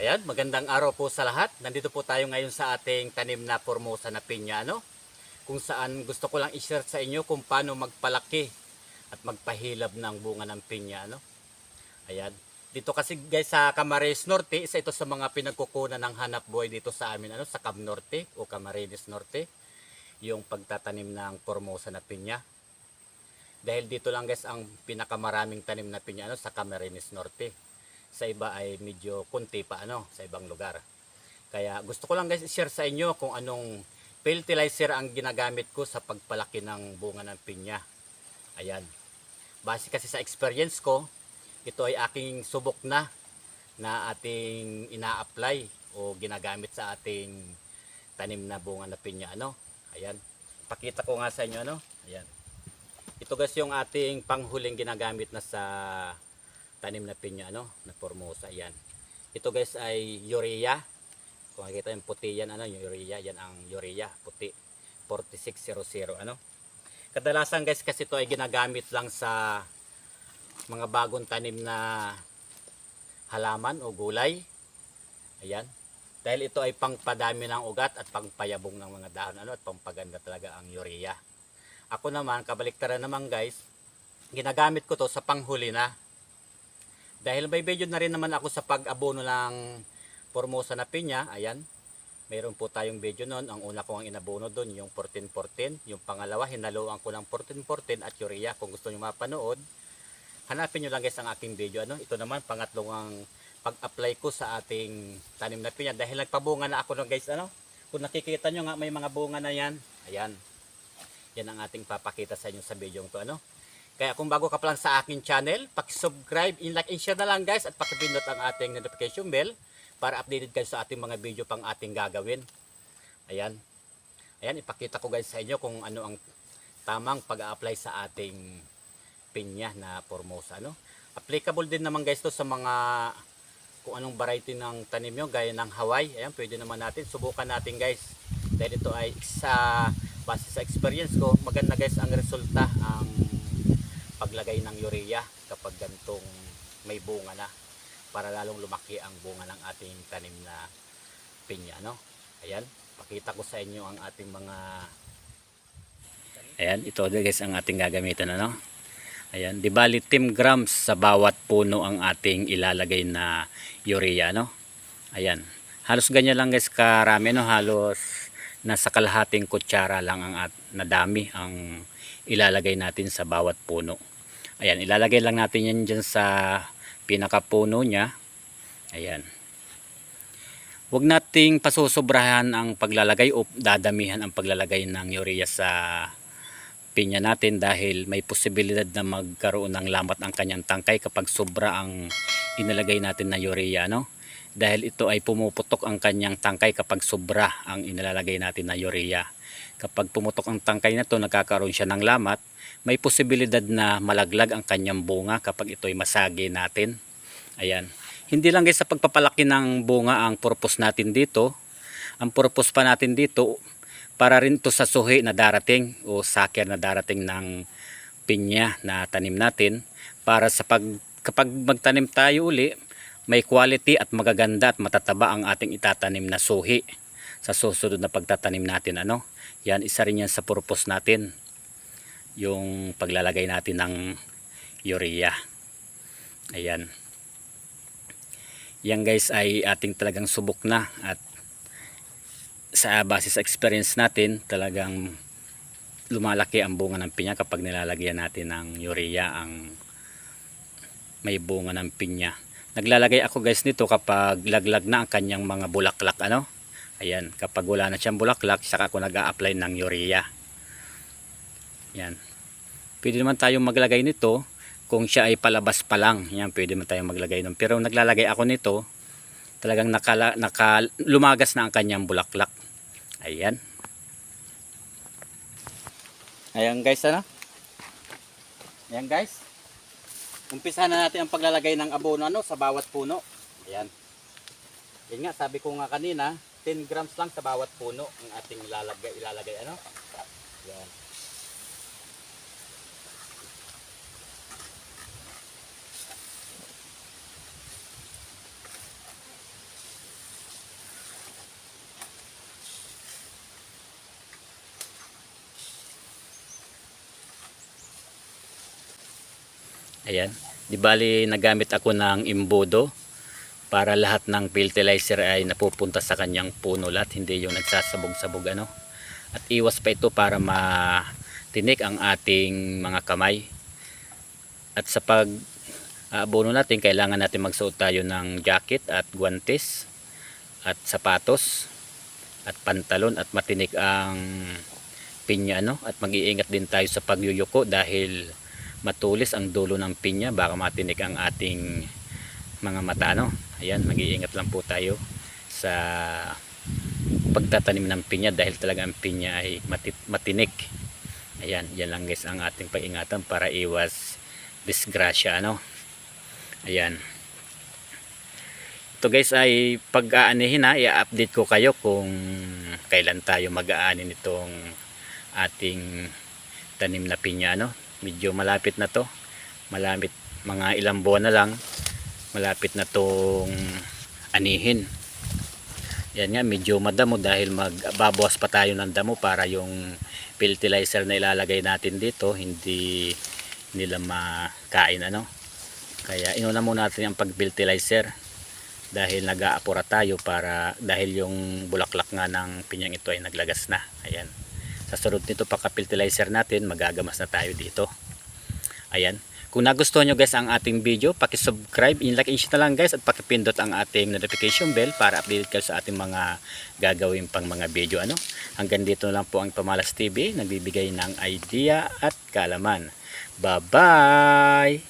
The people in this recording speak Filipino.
Ayan, magandang araw po sa lahat. Nandito po tayo ngayon sa ating tanim na Formosa na pinya, ano? Kung saan gusto ko lang i-share sa inyo kung paano magpalaki at magpahilab ng bunga ng pinya, ano? Ayan. Dito kasi guys sa Camarines Norte, isa ito sa mga pinagkukunan ng hanap buhay dito sa amin, ano? Sa Cam Norte o Camarines Norte. Yung pagtatanim ng Formosa na pinya. Dahil dito lang guys ang pinakamaraming tanim na pinya, ano? Sa Camarines Norte sa iba ay medyo kunti pa ano sa ibang lugar. Kaya gusto ko lang guys i-share sa inyo kung anong fertilizer ang ginagamit ko sa pagpalaki ng bunga ng pinya. Ayan. Base kasi sa experience ko, ito ay aking subok na na ating ina-apply o ginagamit sa ating tanim na bunga na pinya ano. Ayan. Pakita ko nga sa inyo ano. Ayan. Ito guys yung ating panghuling ginagamit na sa tanim na pinya ano, na formosa yan. Ito guys ay urea. Kung makikita yung puti yan ano, yung urea, yan ang urea, puti. 4600 ano. Kadalasan guys kasi ito ay ginagamit lang sa mga bagong tanim na halaman o gulay. Ayan. Dahil ito ay pangpadami ng ugat at pangpayabong ng mga dahon ano at pampaganda talaga ang urea. Ako naman, kabaliktaran naman guys, ginagamit ko to sa panghuli na dahil may video na rin naman ako sa pag-abono ng Formosa na pinya, ayan. Mayroon po tayong video noon. Ang una ko ang inabono doon, yung 1414. Yung pangalawa, hinaluan ko ng 1414 at urea. Kung gusto nyo mapanood, hanapin nyo lang guys ang aking video. Ano? Ito naman, pangatlong ang pag-apply ko sa ating tanim na pinya. Dahil nagpabunga na ako no guys. Ano? Kung nakikita nyo nga, may mga bunga na yan. Ayan. Yan ang ating papakita sa inyo sa video to. Ano? Kaya kung bago ka pa lang sa aking channel, paki-subscribe, in-like, and share na lang guys at pakipindot ang ating notification bell para updated kayo sa ating mga video pang ating gagawin. Ayan. Ayan, ipakita ko guys sa inyo kung ano ang tamang pag-apply sa ating pinya na Formosa. No? Applicable din naman guys to sa mga kung anong variety ng tanim nyo, gaya ng Hawaii. Ayan, pwede naman natin. Subukan natin guys. Dahil ito ay sa base sa experience ko, maganda guys ang resulta, ang paglagay ng urea kapag gantong may bunga na para lalong lumaki ang bunga ng ating tanim na pinya no? Ayan pakita ko sa inyo ang ating mga ayan ito guys ang ating gagamitan ano? Ayan di bali 10 grams sa bawat puno ang ating ilalagay na urea no? Ayan halos ganyan lang guys karami no? Halos nasa kalahating kutsara lang ang at nadami ang ilalagay natin sa bawat puno Ayan, ilalagay lang natin yan dyan sa pinakapuno niya. Ayan. Huwag nating pasusobrahan ang paglalagay o dadamihan ang paglalagay ng urea sa pinya natin dahil may posibilidad na magkaroon ng lamat ang kanyang tangkay kapag sobra ang inilagay natin na urea. No? Dahil ito ay pumuputok ang kanyang tangkay kapag sobra ang inilalagay natin na urea. Kapag pumutok ang tangkay na to, nagkakaroon siya ng lamat, may posibilidad na malaglag ang kanyang bunga kapag ito'y masagi natin. Ayan. Hindi lang guys sa pagpapalaki ng bunga ang purpose natin dito. Ang purpose pa natin dito para rin to sa suhi na darating o saker na darating ng pinya na tanim natin para sa pag kapag magtanim tayo uli may quality at magaganda at matataba ang ating itatanim na suhi sa susunod na pagtatanim natin ano? Yan isa rin yan sa purpose natin yung paglalagay natin ng urea. Ayan. Yan guys ay ating talagang subok na at sa base sa experience natin talagang lumalaki ang bunga ng pinya kapag nilalagyan natin ng urea ang may bunga ng pinya naglalagay ako guys nito kapag laglag na ang kanyang mga bulaklak ano? Ayan kapag wala na siyang bulaklak saka ako nag apply ng urea. Yan. Pwede naman tayong maglagay nito kung siya ay palabas pa lang. Yan pwede naman tayong maglagay nun. Pero naglalagay ako nito talagang nakala, naka, lumagas na ang kanyang bulaklak. Ayan. Ayan guys ano? Ayan guys umpisa na natin ang paglalagay ng abono ano, sa bawat puno. Ayan. Yun nga sabi ko nga kanina 10 grams lang sa bawat puno ang ating ilalagay, ilalagay ano. Ayan Ayan. Di bali nagamit ako ng imbudo para lahat ng fertilizer ay napupunta sa kanyang puno lahat, hindi yung nagsasabog-sabog ano. At iwas pa ito para matinik ang ating mga kamay. At sa pag aabono natin, kailangan natin magsuot tayo ng jacket at guantes at sapatos at pantalon at matinik ang pinya ano at mag-iingat din tayo sa pagyuyuko dahil matulis ang dulo ng pinya baka matinik ang ating mga mata ano ayan mag-iingat lang po tayo sa pagtatanim ng pinya dahil talaga ang pinya ay mati- matinik. Ayan yan lang guys ang ating paingatan para iwas disgrasya ano? Ayan. Ito guys ay pag-aanihin ha? I-update ko kayo kung kailan tayo mag-aanin itong ating tanim na pinya ano medyo malapit na to. Malapit mga ilang buwan na lang. Malapit na tong anihin. Yan nga medyo madamo dahil magbabawas pa tayo ng damo para yung fertilizer na ilalagay natin dito hindi nila makain ano? Kaya inuna muna natin ang pag fertilizer dahil nag-aapura tayo para dahil yung bulaklak nga ng pinyang ito ay naglagas na. Ayan sa sunod nito pagka-fertilizer natin magagamas na tayo dito ayan kung nagustuhan nyo guys ang ating video, pakisubscribe, in-like, in-share na lang guys at pakipindot ang ating notification bell para update kayo sa ating mga gagawin pang mga video. Ano? Hanggang dito lang po ang Pamalas TV, nagbibigay ng idea at kalaman. Bye-bye!